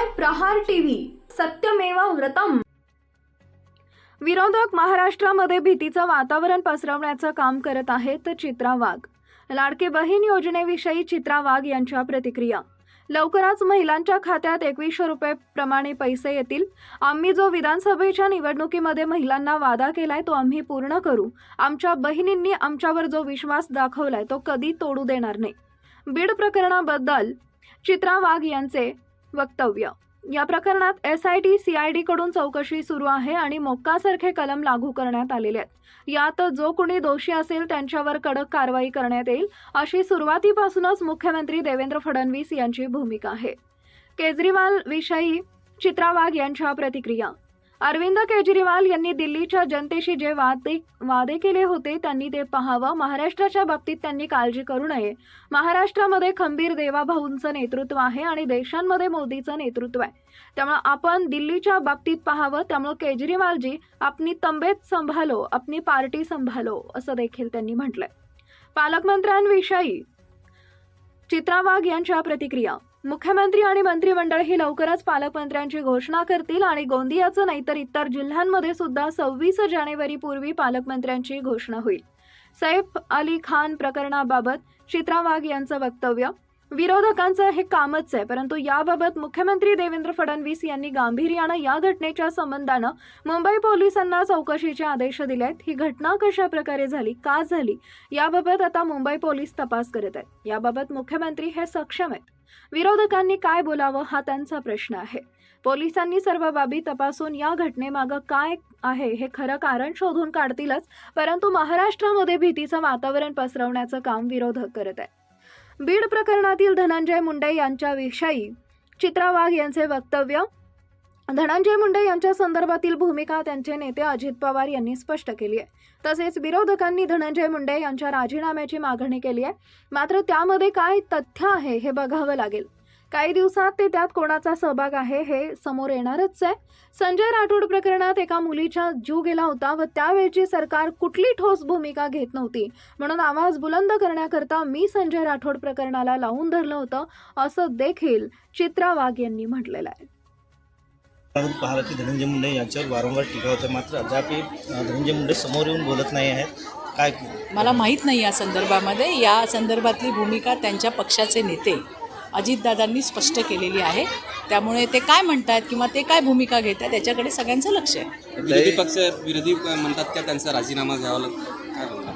पाहताय प्रहार टीव्ही. सत्यमेवा व्रतम. विरोधक महाराष्ट्रामध्ये भीतीचं वातावरण पसरवण्याचं काम करत आहेत चित्रा वाघ लाडके बहीण योजनेविषयी चित्रा वाघ यांच्या प्रतिक्रिया. लवकरच महिलांच्या खात्यात एकवीसशे रुपये प्रमाणे पैसे येतील. आम्ही जो विधानसभेच्या निवडणुकीमध्ये महिलांना वादा केलाय तो आम्ही पूर्ण करू. आमच्या बहिणींनी आमच्यावर जो विश्वास दाखवलाय तो कधी तोडू देणार नाही. बीड प्रकरणाबद्दल चित्रा वाघ यांचे वक्तव्य. या प्रकरणात एस आय टी सी आयकडून चौकशी सुरू आहे आणि मोक्कासारखे कलम लागू करण्यात आलेले आहेत. यात जो कोणी दोषी असेल त्यांच्यावर कडक कारवाई करण्यात येईल अशी सुरुवातीपासूनच मुख्यमंत्री देवेंद्र फडणवीस यांची भूमिका आहे. केजरीवाल विषयी चित्रा वाघ यांच्या प्रतिक्रिया. अरविंद केजरीवाल यांनी दिल्लीच्या जनतेशी जे वादे वादे केले होते त्यांनी ते पाहावं. महाराष्ट्राच्या बाबतीत त्यांनी काळजी करू नये. महाराष्ट्रामध्ये खंबीर देवाभाऊंचं नेतृत्व आहे आणि देशांमध्ये मोदीचं नेतृत्व आहे. त्यामुळे आपण दिल्लीच्या बाबतीत पाहावं. त्यामुळे केजरीवालजी आपली तंबेत संभालो आपली पार्टी संभालो असं देखील त्यांनी म्हटलंय. पालकमंत्र्यांविषयी चित्रा वाघ यांच्या प्रतिक्रिया. मुख्यमंत्री आणि मंत्रिमंडळ ही लवकरच पालकमंत्र्यांची घोषणा करतील आणि गोंदियाचं नाही तर इतर जिल्ह्यांमध्ये सुद्धा सव्वीस जानेवारी पूर्वी पालकमंत्र्यांची घोषणा होईल. सैफ अली खान प्रकरणाबाबत चित्रा वाघ यांचं वक्तव्य विरोधकांचं हे कामच आहे परंतु याबाबत मुख्यमंत्री देवेंद्र फडणवीस यांनी गांभीर्यानं या घटनेच्या संबंधानं मुंबई पोलिसांना चौकशीचे आदेश दिले आहेत ही घटना कशा प्रकारे झाली का झाली याबाबत आता मुंबई पोलीस तपास करत आहेत. याबाबत मुख्यमंत्री हे सक्षम आहेत. विरोधकांनी काय बोलावं हा त्यांचा प्रश्न आहे. पोलिसांनी सर्व बाबी तपासून या घटनेमागं काय आहे हे खरं कारण शोधून काढतीलच परंतु महाराष्ट्रामध्ये भीतीचं वातावरण पसरवण्याचं काम विरोधक करत आहे बीड प्रकरणातील धनंजय मुंडे यांच्याविषयी चित्रा वाघ यांचे वक्तव्य. धनंजय मुंडे यांच्या संदर्भातील भूमिका त्यांचे नेते अजित पवार यांनी स्पष्ट केली आहे. तसेच विरोधकांनी धनंजय मुंडे यांच्या राजीनाम्याची मागणी केली आहे. मात्र त्यामध्ये काय तथ्य आहे हे बघावं लागेल. काही दिवसात ते त्यात कोणाचा सहभाग आहे हे समोर येणारच आहे. संजय राठोड प्रकरणात एका मुलीचा जीव गेला होता व त्यावेळची सरकार कुठली ठोस भूमिका घेत नव्हती. म्हणून आवाज बुलंद करण्याकरता मी संजय राठोड प्रकरणाला लावून धरलं होतं असं देखील चित्रा वाघ यांनी म्हटलेलं आहे. कारण पाहिलं की धनंजय मुंडे यांच्यावर वारंवार टीका होते. मात्र अद्याप धनंजय मुंडे समोर येऊन बोलत नाही आहेत. काय मला माहीत नाही या संदर्भामध्ये. या संदर्भातली भूमिका त्यांच्या पक्षाचे नेते अजितदादांनी स्पष्ट केलेली आहे. त्यामुळे ते काय म्हणतात किंवा ते काय भूमिका घेत आहेत त्याच्याकडे सगळ्यांचं लक्ष आहे. विरोधी पक्ष विरोधी म्हणतात का त्यांचा राजीनामा घ्यावा लागतो?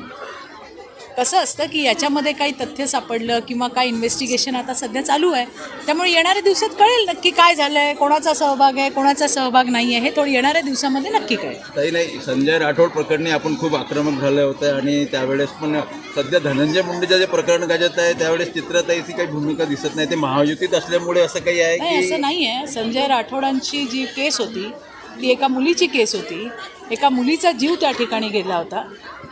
कसं असतं की याच्यामध्ये काही तथ्य सापडलं किंवा काय इन्व्हेस्टिगेशन आता सध्या चालू आहे त्यामुळे येणाऱ्या दिवसात कळेल नक्की काय झालं आहे कोणाचा सहभाग आहे कोणाचा सहभाग नाही आहे हे थोडं येणाऱ्या दिवसामध्ये नक्की कळेल. काही नाही संजय राठोड प्रकरणी आपण खूप आक्रमक झाले होते आणि त्यावेळेस पण सध्या धनंजय मुंडेचं जे प्रकरण गाजत आहे त्यावेळेस चित्रताईची काही भूमिका दिसत नाही ते महायुतीत असल्यामुळे असं काही आहे की असं नाही आहे. संजय राठोडांची जी केस होती ती एका मुलीची केस होती. एका मुलीचा जीव त्या ठिकाणी गेला होता.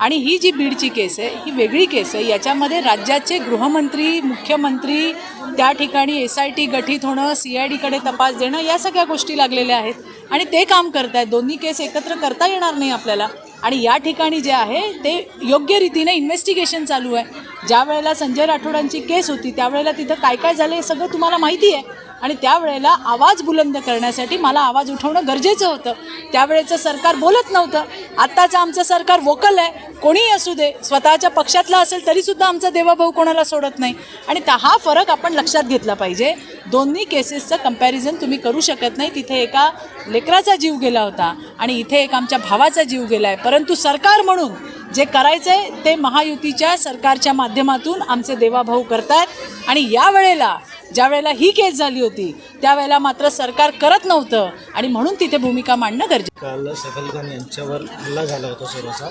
आणि ही जी बीडची केस आहे ही वेगळी केस आहे. याच्यामध्ये राज्याचे गृहमंत्री मुख्यमंत्री त्या ठिकाणी एस आय टी गठीत होणं सी आय डीकडे तपास देणं या सगळ्या गोष्टी लागलेल्या आहेत. आणि ते काम करत आहेत दोन्ही केस एकत्र करता येणार नाही आपल्याला. आणि या ठिकाणी जे आहे ते योग्य रीतीने इन्व्हेस्टिगेशन चालू आहे. ज्या वेळेला संजय राठोडांची केस होती त्यावेळेला तिथं काय काय झालं हे सगळं तुम्हाला माहिती आहे. आणि त्यावेळेला आवाज बुलंद करण्यासाठी मला आवाज उठवणं गरजेचं होतं. त्यावेळेचं सरकार बोलत नव्हतं. आत्ताचं आमचं सरकार वोकल आहे. कोणीही असू दे स्वतःच्या पक्षातला असेल तरीसुद्धा आमचा देवाभाऊ कोणाला सोडत नाही. आणि त्या हा फरक आपण लक्षात घेतला पाहिजे. दोन्ही केसेसचं कंपॅरिझन तुम्ही करू शकत नाही. तिथे एका लेकराचा जीव गेला होता आणि इथे एक आमच्या भावाचा जीव गेला आहे परंतु सरकार म्हणून जे करायचं आहे ते महायुतीच्या सरकारच्या माध्यमातून आमचे देवाभाऊ करतात. आणि या वेळेला ज्या वेळेला ही केस झाली होती त्यावेळेला मात्र सरकार करत नव्हतं. आणि म्हणून तिथे भूमिका मांडणं गरजेचं. काल सैफ अली खान यांच्यावर हल्ला झाला होता सुरक्षा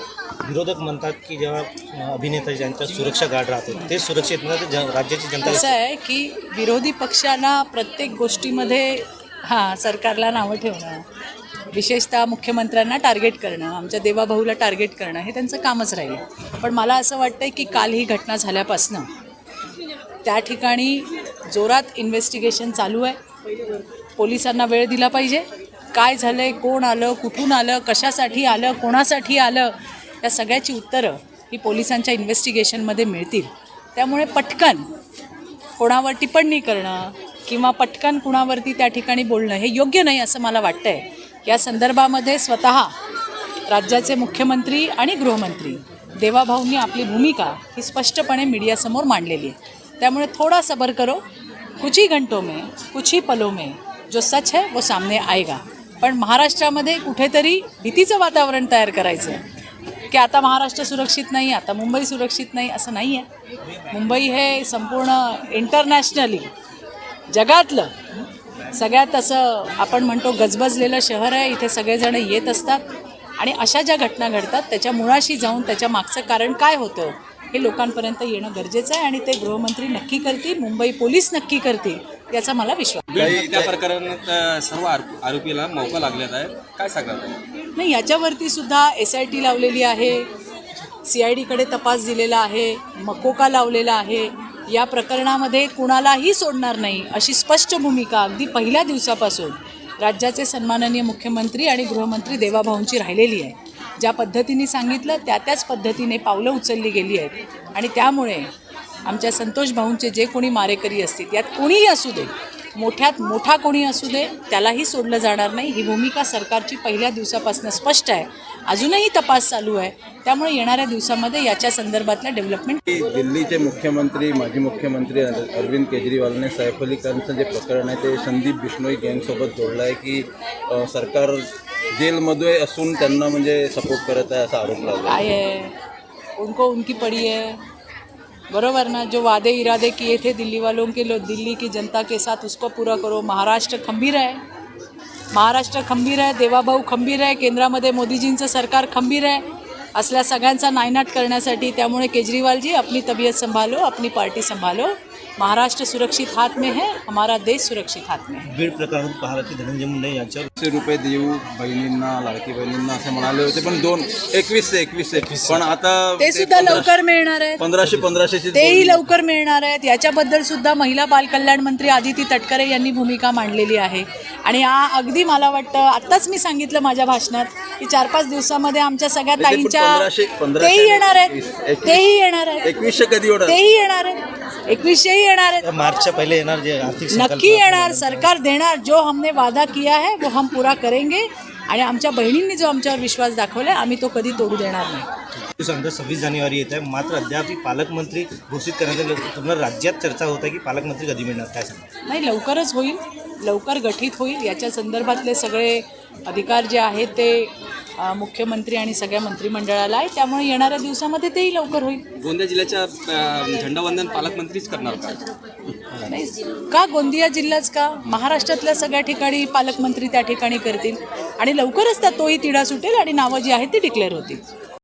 विरोधक म्हणतात की जेव्हा अभिनेता ज्यांच्या सुरक्षा गार्ड राहते ते सुरक्षित राज्याची जनता आहे की विरोधी पक्षाला प्रत्येक गोष्टीमध्ये हां सरकारला नावं ठेवणं. विशेषतः मुख्यमंत्र्यांना टार्गेट करणं आमच्या देवाभाऊला टार्गेट करणं हे त्यांचं कामच राहिलं. पण मला असं वाटतं की काल ही घटना झाल्यापासनं त्या ठिकाणी जोरात इन्व्हेस्टिगेशन चालू आहे. पोलिसांना वेळ दिला पाहिजे. काय झालं आहे कोण आलं कुठून आलं कशासाठी आलं कोणासाठी आलं या सगळ्याची उत्तरं ही पोलिसांच्या इन्व्हेस्टिगेशनमध्ये मिळतील. त्यामुळे पटकन कोणावर टिप्पणी करणं किंवा पटकन कुणावरती त्या ठिकाणी बोलणं हे योग्य नाही असं मला वाटतं आहे या संदर्भामध्ये स्वतः राज्याचे मुख्यमंत्री आणि गृहमंत्री देवाभाऊंनी आपली भूमिका ही स्पष्टपणे मीडियासमोर मांडलेली आहे. त्यामुळे थोडा सबर करो. कुछ ही घंटों में कुछ ही में जो सच है वो सामने आएगा. पण महाराष्ट्रामध्ये कुठेतरी भीतीचं वातावरण तयार करायचं आहे की आता महाराष्ट्र सुरक्षित नाही आता मुंबई सुरक्षित नाही असं नाही आहे मुंबई हे संपूर्ण इंटरनॅशनली जगातलं सगळ्यात असं आपण म्हणतो गजबजलेलं शहर आहे इथे सगळेजण येत असतात. आणि अशा ज्या घटना घडतात त्याच्या मुळाशी जाऊन त्याच्या मागचं कारण काय होतं हे लोकांपर्यंत येणं गरजेचं आहे आणि ते गृहमंत्री नक्की करतील मुंबई पोलीस नक्की करतील याचा मला विश्वास त्या प्रकरणात सर्व आरोप- आरोपीला मौका लागलेला आहे. काय सांगणार नाही याच्यावरती सुद्धा एस आय टी लावलेली आहे सी आय डीकडे तपास दिलेला आहे मकोका लावलेला आहे. या प्रकरणामध्ये कुणालाही सोडणार नाही अशी स्पष्ट भूमिका अगदी पहिल्या दिवसापासून राज्याचे सन्माननीय मुख्यमंत्री आणि गृहमंत्री देवाभाऊंची राहिलेली आहे. ज्या पद्धतीने सांगितलं त्या त्याच पद्धतीने पावलं उचलली गेली आहेत. आणि त्यामुळे आमच्या संतोष भाऊंचे जे कोणी मारेकरी असतील यात कोणीही असू दे मोठ्यात मोठा कोणी असू दे त्यालाही सोडलं जाणार नाही. ही भूमिका सरकारची पहिल्या दिवसापासून स्पष्ट आहे. अजूनही तपास चालू आहे. त्यामुळे येणाऱ्या दिवसामध्ये याच्या संदर्भातल्या डेव्हलपमेंट दिल्लीचे मुख्यमंत्री माजी मुख्यमंत्री अर- अरविंद केजरीवालने सैफ अली खानचं जे प्रकरण आहे ते संदीप बिश्नोई गँगसोबत जोडलं आहे की सरकार जेलमध्ये असून त्यांना म्हणजे सपोर्ट करत आहे असा आरोप लावला काय है उनको उनकी पड़ी है बरोबर ना जो वादे इरादे किए थे दिल्ली वालों के लो दिल्ली की जनता के साथ उसको पूरा करो। महाराष्ट्र खंबीर आहे महाराष्ट्र खंबीर आहे देवाभाऊ खंबीर आहे केंद्रामध्ये मोदीजींचं सरकार खंबीर आहे असल्या सगळ्यांचा नायनाट करण्यासाठी त्यामुळे केजरीवालजी अपनी तबीयत संभालो अपनी पार्टी संभालो महाराष्ट्र सुरक्षित हात में है हमारा देश सुरक्षित हात में है. बीड प्रकरणात पाहिलं की धनंजय मुंडे यांच्यावर रुपये देऊ बहिणींना लाडकी बहिणींना असे म्हणाले होते पण दोन एकवीसशे एकवीसशे पण आता ते सुद्धा लवकर मिळणार आहेत. पंधराशे पंधराशेची तेही लवकर मिळणार आहेत. याच्याबद्दल सुद्धा महिला बालकल्याण मंत्री आदिती तटकरे यांनी भूमिका मांडलेली आहे. आणि आ अगदी मला वाटतं आत्ताच मी सांगितलं माझ्या भाषणात की चार पाच दिवसामध्ये आमच्या सगळ्या म्हणजे ताईंच्या तेही येणार आहेत. तेही येणार आहेत. एकवीसशे कधी तेही येणार आहेत. एकवीसशेही येणार आहेत. मार्चच्या पहिले येणार जे आर्थिक संकल्प नक्की येणार. सरकार देणार. जो हमने वादा किया है वो हम पूरा करेंगे. आणि आमच्या बहिणींनी जो आमच्यावर विश्वास दाखवला आम्ही तो कधी तोडू देणार नाही. समजा सव्वीस जानेवारी येत आहे. मात्र अद्याप पालकमंत्री घोषित करण्यात राज्यात चर्चा होत आहे की पालकमंत्री कधी मिळणार? काय सांगा नाही लवकरच होईल. लवकर गठीत होईल. याच्या संदर्भातले सगळे अधिकार जे आहेत ते मुख्यमंत्री आणि सगळ्या मंत्रिमंडळाला आहे. त्यामुळे येणाऱ्या दिवसामध्ये तेही लवकर होईल. गोंदिया जिल्ह्याच्या झेंडावंदन पालकमंत्रीच करणार का? नाही का गोंदिया जिल्हाच का? महाराष्ट्रातल्या सगळ्या ठिकाणी पालकमंत्री त्या ठिकाणी करतील. आणि लवकरच त्या तोही तिढा सुटेल आणि नावं जी आहेत ती डिक्लेअर होतील.